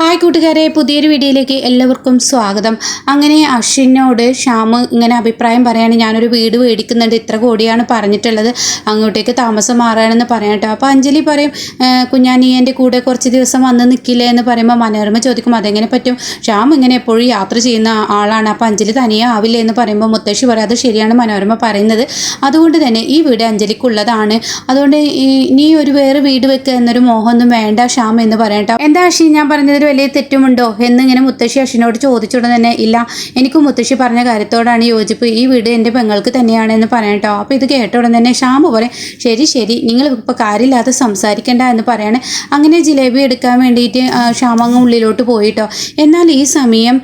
Hi കൂട്ടുകാരെ പുതിയൊരു വീഡിയോയിലേക്ക് എല്ലാവർക്കും സ്വാഗതം. അങ്ങനെ അശ്വിനോട് ശ്യാം ഇങ്ങനെ അഭിപ്രായം പറയാണ് ഞാനൊരു വീട് മേടിക്കുന്നുണ്ട് ഇത്ര കോടിയാണ് പറഞ്ഞിട്ടുള്ളത്. അങ്ങോട്ടേക്ക് താമസം മാറാണെന്ന് പറയാം കേട്ടോ. അപ്പോൾ അഞ്ജലി പറയും കുഞ്ഞാനി എന്റെ കൂടെ കുറച്ച് ദിവസം വന്ന് നിൽക്കില്ലേ എന്ന് പറയുമ്പോൾ മനോരമ ചോദിക്കും അതെങ്ങനെ പറ്റും? ശ്യാം ഇങ്ങനെ എപ്പോഴും യാത്ര ചെയ്യുന്ന ആളാണ്. അപ്പോൾ അഞ്ജലി തനിയെ ആവില്ല എന്ന് പറയുമ്പോൾ മുത്തശ്ശി പറയും അത് ശരിയാണ് മനോരമ പറയുന്നത്. അതുകൊണ്ട് തന്നെ ഈ വീട് അഞ്ജലിക്കുള്ളതാണ്. അതുകൊണ്ട് ഈ- നീ ഒരു വേറെ വീട് വെക്കുക എന്നൊരു മോഹമൊന്നും വേണ്ട ശ്യാം എന്ന് പറയാം കേട്ടോ. എന്താ അശ്വിൻ ഞാൻ പറഞ്ഞതിൽ വലിയ തെറ്റുമുണ്ടോ എന്നിങ്ങനെ മുത്തശ്ശി അശ്വിനോട് ചോദിച്ചുടൻ തന്നെ ഇല്ല എനിക്ക് മുത്തശ്ശി പറഞ്ഞ കാര്യത്തോടാണ് യോജിപ്പ്. ഈ വീട് എന്റെ പെങ്ങൾക്ക് തന്നെയാണ് എന്ന് പറയാം കേട്ടോ അപ്പോൾ ഇത് കേട്ട ഉടൻ തന്നെ ശ്യാമ് പറയും ശരി ശരി നിങ്ങൾ ഇപ്പോൾ കാര്യമില്ലാതെ സംസാരിക്കേണ്ട എന്ന് പറയാണ്. അങ്ങനെ ജിലേബി എടുക്കാൻ വേണ്ടിയിട്ട് ആ, ശ്യാം അങ്ങ് ഉള്ളിലോട്ട് പോയിട്ടോ എന്നാൽ ഈ സമയം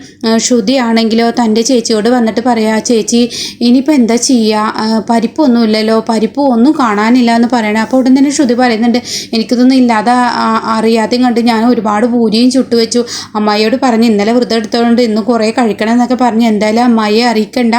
ശ്രുതിയാണെങ്കിലോ തന്റെ ചേച്ചിയോട് വന്നിട്ട് പറയാ ചേച്ചി ഇനിയിപ്പോൾ എന്താ ചെയ്യുക പരിപ്പൊന്നുമില്ലല്ലോ പരിപ്പ് ഒന്നും കാണാനില്ല എന്ന് പറയണേ. അപ്പോൾ ഉടൻ തന്നെ ശ്രുതി പറയുന്നുണ്ട് എനിക്കിതൊന്നും ഇല്ലാതെ അറിയാതെ കണ്ട് ഞാൻ ഒരുപാട് പൂരിയും ചുട്ടുവെച്ചു അമ്മായിയോട് പറഞ്ഞ് ഇന്നലെ വ്രതം എടുത്തോണ്ട് ഇന്ന് കുറേ കഴിക്കണം എന്നൊക്കെ പറഞ്ഞ്. എന്തായാലും അമ്മായിയെ അറിയിക്കണ്ട.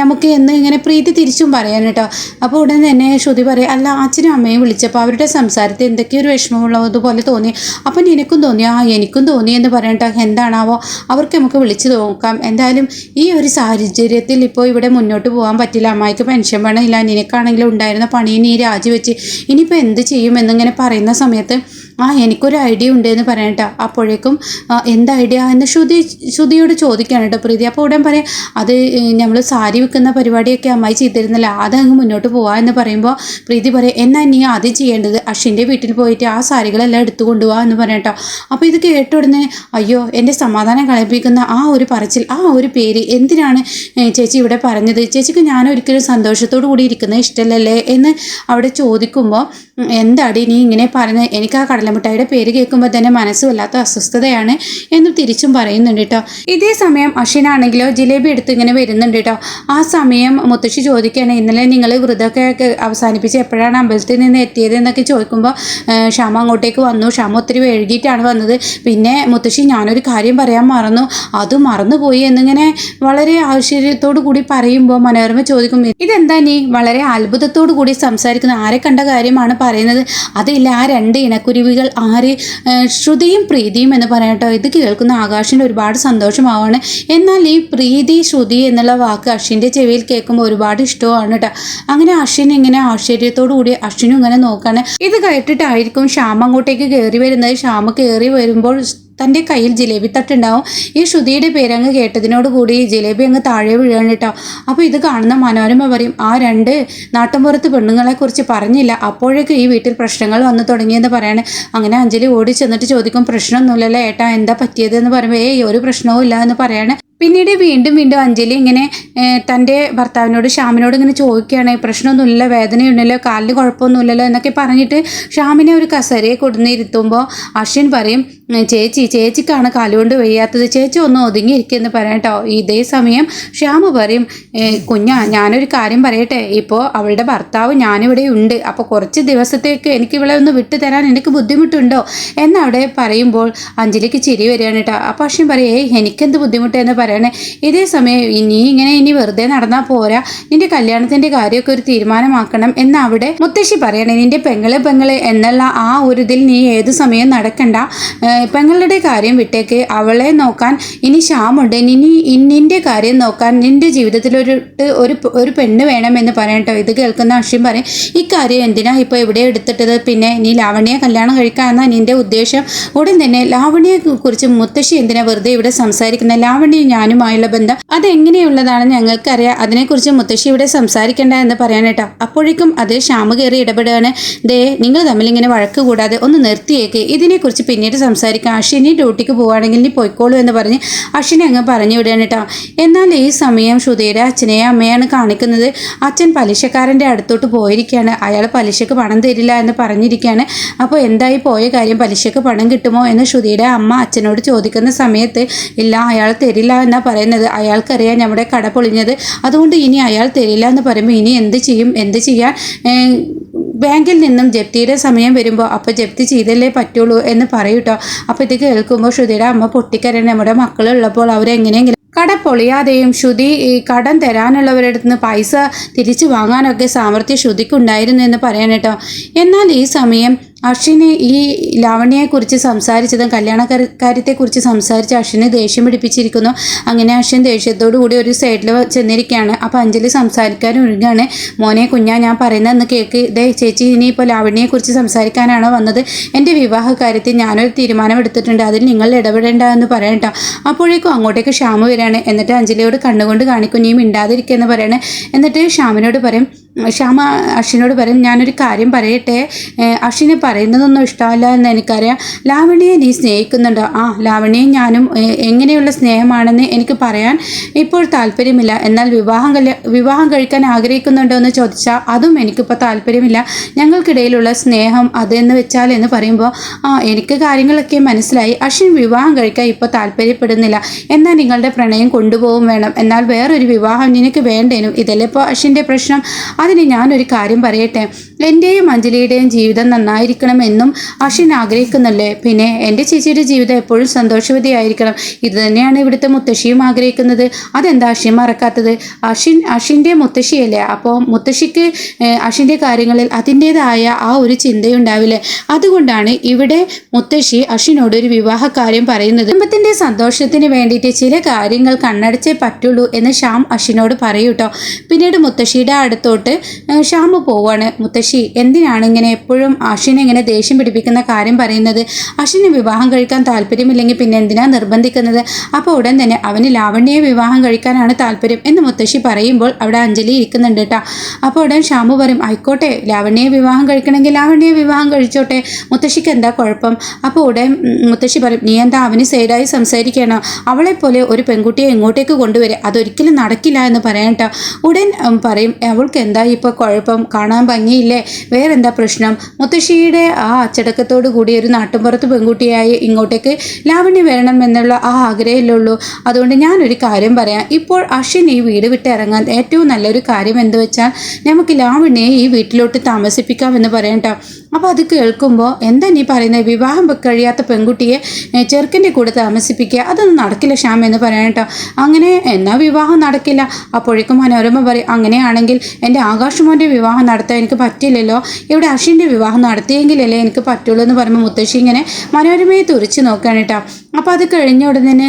നമുക്ക് എന്ന് ഇങ്ങനെ പ്രീതി തിരിച്ചും പറയാൻ കേട്ടോ. അപ്പോൾ ഉടൻ തന്നെ ശ്രുതി പറയും അല്ല അച്ഛനും അമ്മയും വിളിച്ചപ്പോൾ അവരുടെ സംസാരത്തിൽ എന്തൊക്കെയൊരു വിഷമമുള്ളതുപോലെ തോന്നി. അപ്പം നിനക്കും തോന്നി ആ എനിക്കും തോന്നി എന്ന് പറയണ്ട എന്താണാവോ? അവർക്ക് നമുക്ക് വിളിച്ചു നോക്കാം. എന്തായാലും ഈ ഒരു സാഹചര്യത്തിൽ ഇപ്പോൾ ഇവിടെ മുന്നോട്ട് പോകാൻ പറ്റില്ല. അമ്മായിക്ക് പെൻഷൻ വേണമില്ല നിനക്കാണെങ്കിലും ഉണ്ടായിരുന്ന പണി നീ രാജിവെച്ച് ഇനിയിപ്പോൾ എന്ത് ചെയ്യും? എന്നിങ്ങനെ പറയുന്ന സമയത്ത് ആ എനിക്കൊരു ഐഡിയ ഉണ്ട് എന്ന് പറയട്ടോ അപ്പോഴേക്കും എന്ത് ഐഡിയ? എന്ന് ശ്രുതി ശ്രുതിയോട് ചോദിക്കുകയാണ് കേട്ടോ പ്രീതി. അപ്പോൾ ഉടൻ പറയാം അത് നമ്മൾ സാരി വെക്കുന്ന പരിപാടിയൊക്കെ അമ്മായി ചെയ്തിരുന്നില്ല. അതങ്ങ് മുന്നോട്ട് പോവാ എന്ന് പറയുമ്പോൾ പ്രീതി പറയാം എന്നാ നീ ആദ്യം ചെയ്യേണ്ടത് അശ്വിന്റെ വീട്ടിൽ പോയിട്ട് ആ സാരികളെല്ലാം എടുത്തു കൊണ്ടുപോകാം എന്ന് പറയട്ടോ അപ്പോൾ ഇത് കേട്ട ഉടനെ അയ്യോ എന്റെ സമാധാനം കളപ്പിക്കുന്ന ആ ഒരു പറച്ചിൽ ആ ഒരു പേര് എന്തിനാണ് ചേച്ചി ഇവിടെ പറഞ്ഞത്? ചേച്ചിക്ക് ഞാൻ ഒരിക്കലും സന്തോഷത്തോടു കൂടി ഇരിക്കുന്നത് ഇഷ്ടമല്ലല്ലേ? എന്ന് അവിടെ ചോദിക്കുമ്പോൾ എന്താടി നീ ഇങ്ങനെ പറഞ്ഞ് എനിക്ക് ആ കടലമിഠായിയുടെ പേര് കേൾക്കുമ്പോൾ തന്നെ മനസ്സ് വല്ലാത്ത അസ്വസ്ഥതയാണ് എന്ന് തിരിച്ചും പറയുന്നുണ്ട് കേട്ടോ. ഇതേ സമയം അഷിനാണെങ്കിലോ ജിലേബി എടുത്ത് ഇങ്ങനെ വരുന്നുണ്ട് കേട്ടോ. ആ സമയം മുത്തശ്ശി ചോദിക്കുകയാണ് ഇന്നലെ നിങ്ങൾ വ്രതമൊക്കെ അവസാനിപ്പിച്ച് എപ്പോഴാണ് അമ്പലത്തിൽ നിന്ന് എത്തിയത്? എന്നൊക്കെ ചോദിക്കുമ്പോൾ ക്ഷമ അങ്ങോട്ടേക്ക് വന്നു. ക്ഷമ ഒത്തിരി വൈകിട്ടാണ് വന്നത്. പിന്നെ മുത്തശ്ശി ഞാനൊരു കാര്യം പറയാൻ മറന്നു. അത് മറന്നുപോയി എന്നിങ്ങനെ വളരെ ആശ്ചര്യത്തോടു കൂടി പറയുമ്പോൾ മനോരമ ചോദിക്കും ഇതെന്താ നീ? വളരെ അത്ഭുതത്തോടു കൂടി സംസാരിക്കുന്ന ആരെ കണ്ട കാര്യമാണ് പറയുന്നത്. അതില്ല ആ രണ്ട് ഇണക്കുരുവികൾ ആര് ശ്രുതിയും പ്രീതിയും എന്ന് പറയട്ടോ. ഇത് കേൾക്കുന്ന ആകാശിന് ഒരുപാട് സന്തോഷമാവാണ്. എന്നാൽ ഈ പ്രീതി ശ്രുതി എന്നുള്ള വാക്ക് അശ്വിന്റെ ചെവിയിൽ കേൾക്കുമ്പോൾ ഒരുപാട് ഇഷ്ടമാണ് കേട്ടോ അങ്ങനെ അശ്വിൻ ഇങ്ങനെ ആശ്ചര്യത്തോടു കൂടി അശ്വിനും ഇങ്ങനെ നോക്കാണ്. ഇത് കേട്ടിട്ടായിരിക്കും ശ്യാം അങ്ങോട്ടേക്ക് കയറി വരുന്നത്. ശ്യാമ കയറി വരുമ്പോൾ തന്റെ കയ്യിൽ ജിലേബി തട്ടുണ്ടാവും. ഈ ശ്രുതിയുടെ പേരങ്ങ് കേട്ടതിനോട് കൂടി ജിലേബി അങ്ങ് താഴെ വീഴാണ് കേട്ടോ. അപ്പോൾ ഇത് കാണുന്ന മനോരമ പറയും ആ രണ്ട് നാട്ടിൻപുറത്ത് പെണ്ണുങ്ങളെക്കുറിച്ച് പറഞ്ഞില്ല. അപ്പോഴേക്കും ഈ വീട്ടിൽ പ്രശ്നങ്ങൾ വന്നു തുടങ്ങിയെന്ന് പറയാണ്. അങ്ങനെ അഞ്ജലി ഓടി ചെന്നിട്ട് ചോദിക്കും പ്രശ്നമൊന്നുമില്ലല്ലോ ഏട്ടാ? എന്താ പറ്റിയതെന്ന് പറയുമ്പോൾ ഏയ് ഒരു പ്രശ്നവും ഇല്ല എന്ന് പറയാണ്. പിന്നീട് വീണ്ടും വീണ്ടും അഞ്ജലി ഇങ്ങനെ തന്റെ ഭർത്താവിനോട് ശ്യാമിനോട് ഇങ്ങനെ ചോദിക്കുകയാണ് പ്രശ്നമൊന്നുമില്ല വേദനയുണ്ടല്ലോ കാലിന് കുഴപ്പമൊന്നുമില്ലല്ലോ എന്നൊക്കെ പറഞ്ഞിട്ട് ശ്യാമിനെ ഒരു കസരയെ കൊടുന്നിരുത്തുമ്പോൾ അശ്വിൻ പറയും "ഉം, ചേച്ചി ചേച്ചിക്കാണ് കാലുകൊണ്ട് വയ്യാത്തത് ചേച്ചി ഒന്ന് ഒതുങ്ങിയിരിക്കുമെന്ന് പറയട്ടോ ഇതേ സമയം ശ്യാമ പറയും കുഞ്ഞ ഞാനൊരു കാര്യം പറയട്ടെ ഇപ്പോൾ അവളുടെ ഭർത്താവ് ഞാനിവിടെ ഉണ്ട് അപ്പോൾ കുറച്ച് ദിവസത്തേക്ക് എനിക്ക് ഇവളെ ഒന്ന് വിട്ടു തരാൻ എനിക്ക് ബുദ്ധിമുട്ടുണ്ടോ? എന്നവിടെ പറയുമ്പോൾ അഞ്ജലിക്ക് ചിരി വരികയാണ് കേട്ടോ. അപ്പോൾ അശ്വിൻ പറയും ഏയ് എനിക്കെന്ത് ബുദ്ധിമുട്ട് എന്ന് പറയണേ. ഇതേ സമയം ഇനി ഇങ്ങനെ ഇനി വെറുതെ നടന്നാൽ പോരാ. നിന്റെ കല്യാണത്തിന്റെ കാര്യമൊക്കെ ഒരു തീരുമാനമാക്കണം എന്ന് അവിടെ മുത്തശ്ശി പറയണേ. നിന്റെ പെങ്ങളെ പെങ്ങളെ എന്നുള്ള ആ ഒരു ഇതിൽ നീ ഏത് സമയം നടക്കണ്ട. പെങ്ങളുടെ കാര്യം വിട്ടേക്ക്. അവളെ നോക്കാൻ ഇനി ശ്യാമുണ്ട് ഇനി നിന്റെ കാര്യം നോക്കാൻ നിന്റെ ജീവിതത്തിൽ ഒരു ഒരു പെണ്ണ് വേണമെന്ന് പറയട്ടോ ഇത് കേൾക്കുന്ന അക്ഷയം പറയും ഇക്കാര്യം എന്തിനാ ഇപ്പോൾ ഇവിടെ എടുത്തിട്ടത്? പിന്നെ നീ ലാവണ്യെ കല്യാണം കഴിക്കാമെന്ന നിന്റെ ഉദ്ദേശം? ഉടൻ തന്നെ ലാവണ്യെ കുറിച്ച് മുത്തശ്ശി എന്തിനാ വെറുതെ ഇവിടെ സംസാരിക്കുന്നത് ലാവണ്യം ഞാനുമായുള്ള ബന്ധം അതെങ്ങനെയുള്ളതാണ് ഞങ്ങൾക്കറിയാം. അതിനെക്കുറിച്ച് മുത്തശ്ശി ഇവിടെ സംസാരിക്കേണ്ട എന്ന് പറയാൻ അപ്പോഴേക്കും അത് ശ്യാമ കയറി ഇടപെടുകയാണ്. ദേ നിങ്ങൾ തമ്മിൽ ഇങ്ങനെ വഴക്ക് കൂടാതെ ഒന്ന് നിർത്തിയേക്ക്. ഇതിനെക്കുറിച്ച് പിന്നീട് സംസാരിക്കാം. അശ്വിനി ഡ്യൂട്ടിക്ക് പോവുകയാണെങ്കിൽ നീ പൊയ്ക്കോളൂ എന്ന് പറഞ്ഞ് അശ്വിനെ അങ്ങ് പറഞ്ഞു വിടുകയാണ് കേട്ടോ. എന്നാൽ ഈ സമയം ശ്രുതിയുടെ അച്ഛനെയും അമ്മയാണ് കാണിക്കുന്നത്. അച്ഛൻ പലിശക്കാരന്റെ അടുത്തോട്ട് പോയിരിക്കുകയാണ്. അയാൾ പലിശക്ക് പണം തരില്ല എന്ന് പറഞ്ഞിരിക്കുകയാണ്. അപ്പോൾ എന്തായി പോയ കാര്യം? പലിശക്ക് പണം കിട്ടുമോ എന്ന് ശ്രുതിയുടെ അമ്മ അച്ഛനോട് ചോദിക്കുന്ന സമയത്ത് ഇല്ല അയാൾ തരില്ല എന്നാണ് പറയുന്നത്? അയാൾക്കറിയാം നമ്മുടെ കട പൊളിഞ്ഞത്. അതുകൊണ്ട് ഇനി അയാൾ തരില്ല എന്ന് പറയുമ്പോൾ ഇനി എന്ത് ചെയ്യും? എന്ത് ചെയ്യാൻ? ബാങ്കിൽ നിന്നും ജപ്തിയുടെ സമയം വരുമ്പോൾ അപ്പോൾ ജപ്തി ചെയ്തല്ലേ പറ്റുള്ളൂ എന്ന് പറയൂട്ടോ അപ്പോൾ ഇത് കേൾക്കുമ്പോൾ ശ്രുതിയുടെ അമ്മ പൊട്ടിക്കരൻ നമ്മുടെ മക്കളുള്ളപ്പോൾ അവരെങ്ങനെയെങ്കിലും കട പൊളിയാതെയും ശ്രുതി കടം തരാനുള്ളവരുടെ നിന്ന് പൈസ തിരിച്ചു വാങ്ങാനൊക്കെ സാമർഥ്യം ശ്രുതിക്കുണ്ടായിരുന്നു എന്ന് പറയാൻ എന്നാൽ ഈ സമയം അശ്വിന് ഈ ലാവണ്യയെക്കുറിച്ച് സംസാരിച്ചതും കല്യാണ കാര്യത്തെ കാര്യത്തെക്കുറിച്ച് സംസാരിച്ച് അശ്വിനെ ദേഷ്യം പിടിപ്പിച്ചിരിക്കുന്നു. അങ്ങനെ അഷിൻ ദേഷ്യത്തോടു കൂടി ഒരു സൈഡിൽ ചെന്നിരിക്കുകയാണ്. അപ്പോൾ അഞ്ജലി സംസാരിക്കാൻ ഒരുങ്ങാണ് മോനെ കുഞ്ഞാ ഞാൻ പറയുന്നതെന്ന് കേൾക്ക് ഇതേ ചേച്ചി ഇനിയിപ്പോൾ ലാവണ്യയെക്കുറിച്ച് സംസാരിക്കാനാണോ വന്നത്? എന്റെ വിവാഹ കാര്യത്തിൽ ഞാനൊരു തീരുമാനം എടുത്തിട്ടുണ്ട് അതിൽ നിങ്ങൾ ഇടപെടേണ്ട എന്ന് പറയണ്ട അപ്പോഴേക്കും അങ്ങോട്ടേക്ക് ശ്യാമ് വരികയാണ്. എന്നിട്ട് അഞ്ജലിയോട് കണ്ണുകൊണ്ട് കാണിക്കും നീ മിണ്ടാതിരിക്കുക എന്ന് പറയണേ. എന്നിട്ട് ശ്യാമിനോട് പറയും ശ്യാമ അഷിനോട് പറയും ഞാനൊരു കാര്യം പറയട്ടെ. അഷിനെ പറയുന്നതൊന്നും ഇഷ്ടമല്ല എന്ന് എനിക്കറിയാം. ലാവണ്യെ നീ സ്നേഹിക്കുന്നുണ്ടോ? ആ ലാവണ്യയും ഞാനും എങ്ങനെയുള്ള സ്നേഹമാണെന്ന് എനിക്ക് പറയാൻ ഇപ്പോൾ താല്പര്യമില്ല. എന്നാൽ വിവാഹം കല്യ വിവാഹം കഴിക്കാൻ ആഗ്രഹിക്കുന്നുണ്ടോ എന്ന് ചോദിച്ചാൽ അതും എനിക്കിപ്പോൾ താല്പര്യമില്ല. ഞങ്ങൾക്കിടയിലുള്ള സ്നേഹം അതെന്ന് വെച്ചാൽ എന്ന് പറയുമ്പോൾ ആ എനിക്ക് കാര്യങ്ങളൊക്കെ മനസ്സിലായി. അഷിൻ വിവാഹം കഴിക്കാൻ ഇപ്പോൾ താല്പര്യപ്പെടുന്നില്ല. എന്നാൽ നിങ്ങളുടെ പ്രണയം കൊണ്ടുപോകും വേണം. എന്നാൽ വേറൊരു വിവാഹം നിനക്ക് വേണ്ടേനും. ഇതല്ലേ ഇപ്പോൾ അഷിന്റെ പ്രശ്നം? അതിന് ഞാനൊരു കാര്യം പറയട്ടെ? എന്റെയും അഞ്ജലിയുടെയും ജീവിതം നന്നായിരിക്കണം എന്നും അശ്വിൻ ആഗ്രഹിക്കുന്നല്ലേ പിന്നെ എന്റെ ചേച്ചിയുടെ ജീവിതം എപ്പോഴും സന്തോഷവതിയായിരിക്കണം. ഇത് തന്നെയാണ് ഇവിടുത്തെ മുത്തശ്ശിയും ആഗ്രഹിക്കുന്നത്. അതെന്താ അശ്വിൻ മറക്കാത്തത്? അശ്വിൻ അശ്വിന്റെ മുത്തശ്ശിയല്ലേ? അപ്പോൾ മുത്തശ്ശിക്ക് അഷിന്റെ കാര്യങ്ങളിൽ അതിന്റേതായ ആ ഒരു ചിന്തയുണ്ടാവില്ലേ? അതുകൊണ്ടാണ് ഇവിടെ മുത്തശ്ശി അഷിനോട് ഒരു വിവാഹ കാര്യം പറയുന്നത്. കുടുംബത്തിന്റെ സന്തോഷത്തിന് വേണ്ടിയിട്ട് ചില കാര്യങ്ങൾ കണ്ണടച്ചേ പറ്റുള്ളൂ എന്ന് ശ്യാം അഷിനോട് പറയൂട്ടോ. പിന്നീട് മുത്തശ്ശിയുടെ അടുത്തോട്ട് ശ്യാമ് പോവാണ്. മുത്തശ്ശി എന്തിനാണ് ഇങ്ങനെ എപ്പോഴും അശ്വിനെ ഇങ്ങനെ ദേഷ്യം പിടിപ്പിക്കുന്ന കാര്യം പറയുന്നത്? അശ്വിന് വിവാഹം കഴിക്കാൻ താല്പര്യമില്ലെങ്കിൽ പിന്നെ എന്തിനാ നിർബന്ധിക്കുന്നത്? അപ്പോൾ ഉടൻ തന്നെ അവന് ലാവണ്യയെ വിവാഹം കഴിക്കാനാണ് താല്പര്യം എന്ന് മുത്തശ്ശി പറയുമ്പോൾ അവിടെ അഞ്ജലി ഇരിക്കുന്നുണ്ട് കേട്ടോ അപ്പോൾ ഉടൻ ഷാമു പറയും ആയിക്കോട്ടെ ലാവണ്യയെ വിവാഹം കഴിക്കണമെങ്കിൽ ലാവണ്യയെ വിവാഹം കഴിച്ചോട്ടെ. മുത്തശ്ശിക്ക് എന്താ കുഴപ്പം? അപ്പോൾ ഉടൻ മുത്തശ്ശി പറയും നീ എന്താ അവന് സൈഡായി സംസാരിക്കണോ? അവളെപ്പോലെ ഒരു പെൺകുട്ടിയെ ഇങ്ങോട്ടേക്ക് കൊണ്ടുവരെ അതൊരിക്കലും നടക്കില്ല എന്ന് പറയാം കേട്ടോ ഉടൻ പറയും അവൾക്ക് എന്താ ഇപ്പോൾ കുഴപ്പം കാണാൻ ഭംഗിയില്ലേ? വേറെന്താ പ്രശ്നം? മുത്തശ്ശിയുടെ ആ അച്ചടക്കത്തോടു കൂടി ഒരു നാട്ടുമ്പുറത്ത് പെൺകുട്ടിയായി ഇങ്ങോട്ടേക്ക് ലാവണ്യ വരണം എന്നുള്ള ആ ആഗ്രഹമില്ലുള്ളൂ അതുകൊണ്ട് ഞാനൊരു കാര്യം പറയാം. ഇപ്പോൾ അശ്വിൻ ഈ വീട് വിട്ട് ഇറങ്ങാൻ ഏറ്റവും നല്ലൊരു കാര്യം എന്ത് വെച്ചാൽ നമുക്ക് ലാവണ്യെ ഈ വീട്ടിലോട്ട് താമസിപ്പിക്കാമെന്ന് കേട്ടോ. അപ്പോൾ അത് കേൾക്കുമ്പോൾ എന്താ നീ പറയുന്നത് വിവാഹം കഴിയാത്ത പെൺകുട്ടിയെ ചെറുക്കന്റെ കൂടെ താമസിപ്പിക്കുക അതൊന്നും നടക്കില്ല ശ്യാം എന്ന് പറയാം കേട്ടോ. അങ്ങനെ എന്നാ വിവാഹം നടക്കില്ല? അപ്പോഴേക്കും മനോരമ പറയും അങ്ങനെയാണെങ്കിൽ എന്റെ ആകാശമോന്റെ വിവാഹം നടത്താൻ എനിക്ക് പറ്റില്ലല്ലോ. ഇവിടെ അഷിന്റെ വിവാഹം നടത്തിയെങ്കിലല്ലേ എനിക്ക് പറ്റുള്ളൂ എന്ന് പറയുമ്പോൾ മുത്തശ്ശി ഇങ്ങനെ മനോരമയെ തുറിച്ച് നോക്കുകയാണ് കേട്ടോ. അപ്പോൾ അത് കഴിഞ്ഞ ഉടൻ തന്നെ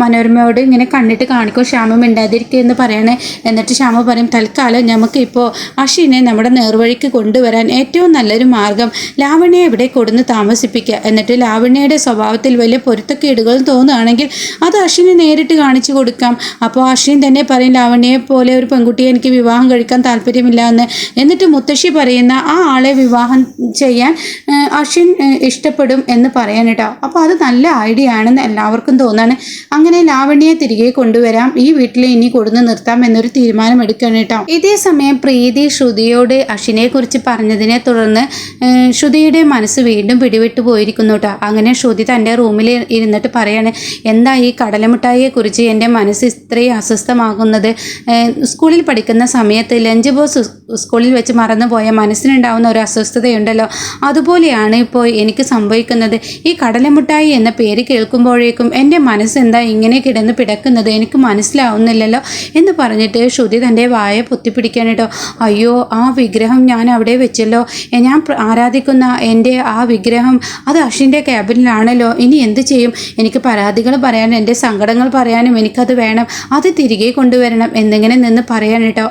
മനോരമയോട് ഇങ്ങനെ കണ്ടിട്ട് കാണിക്കും ശ്യാമ മിണ്ടാതിരിക്കുക എന്ന് പറയണേ. എന്നിട്ട് ശ്യാമ പറയും തൽക്കാലം നമുക്കിപ്പോൾ അഷിനെ നമ്മുടെ നേർവഴിക്ക് കൊണ്ടുവരാൻ ഏറ്റവും നല്ലൊരു മാർഗം ലാവണ്യെ ഇവിടെ കൊടുന്ന് താമസിപ്പിക്കുക എന്നിട്ട് ലാവണ്യയുടെ സ്വഭാവത്തിൽ വലിയ പൊരുത്തക്കേടുകൾ തോന്നുകയാണെങ്കിൽ അത് അശ്വിന് നേരിട്ട് കാണിച്ചു കൊടുക്കാം. അപ്പോൾ അശ്വിൻ തന്നെ പറയും ലാവണ്യയെ പോലെ ഒരു പെൺകുട്ടിയെ എനിക്ക് വിവാഹം കഴിക്കാൻ താല്പര്യമില്ല എന്ന്. എന്നിട്ട് മുത്തശ്ശി പറയുന്ന ആ ആളെ വിവാഹം ചെയ്യാൻ അഷിൻ ഇഷ്ടപ്പെടും എന്ന് പറയാൻ അപ്പോൾ അത് നല്ല ഐഡിയ ആണെന്ന് എല്ലാവർക്കും തോന്നാണ്. അങ്ങനെ ലാവണ്യയെ തിരികെ കൊണ്ടുവരാം. ഈ വീട്ടിൽ ഇനി കൊടുന്ന് നിർത്താം എന്നൊരു തീരുമാനം എടുക്കണം കേട്ടോ. ഇതേ സമയം പ്രീതി ശ്രുതിയോട് അശ്വിനെ കുറിച്ച് പറഞ്ഞതിനെ തുടർന്ന് ശ്രുതിയുടെ മനസ്സ് വീണ്ടും പിടിവിട്ടു പോയിരിക്കുന്നു കേട്ടോ. അങ്ങനെ ശ്രുതി തന്റെ റൂമിൽ ഇരുന്നിട്ട് പറയാണ് എന്താ ഈ കടലമിഠായിയെ കുറിച്ച് എന്റെ മനസ്സ് ഇത്രയും അസ്വസ്ഥമാകുന്നത്? സ്കൂളിൽ പഠിക്കുന്ന സമയത്ത് ലഞ്ച് ബോസ് സ്കൂളിൽ വെച്ച് മറന്നുപോയ മനസ്സിനുണ്ടാവുന്ന ഒരു അസ്വസ്ഥതയുണ്ടല്ലോ. അതുപോലെയാണ് ഇപ്പോൾ എനിക്ക് സംഭവിക്കുന്നത്. ഈ കടലമുട്ടായി എന്ന പേര് കേൾക്കുമ്പോഴേക്കും എന്റെ മനസ്സ് എന്താ ഇങ്ങനെ കിടന്ന് പിടക്കുന്നത്? എനിക്ക് മനസ്സിലാവുന്നില്ലല്ലോ എന്ന് പറഞ്ഞിട്ട് ശ്രുതി തന്റെ വായ പൊത്തിപ്പിടിക്കാനിട്ടോ അയ്യോ ആ വിഗ്രഹം ഞാൻ അവിടെ വെച്ചല്ലോ. ഞാൻ ആരാധിക്കുന്ന എന്റെ ആ വിഗ്രഹം അത് അശ്വിന്റെ ക്യാബിനിലാണല്ലോ. ഇനി എന്ത് ചെയ്യും? എനിക്ക് പരാതികൾ പറയാനും എന്റെ സങ്കടങ്ങൾ പറയാനും എനിക്കത് വേണം. അത് തിരികെ കൊണ്ടുവരണം എന്നിങ്ങനെ നിന്ന് പറയാൻ കേട്ടോ.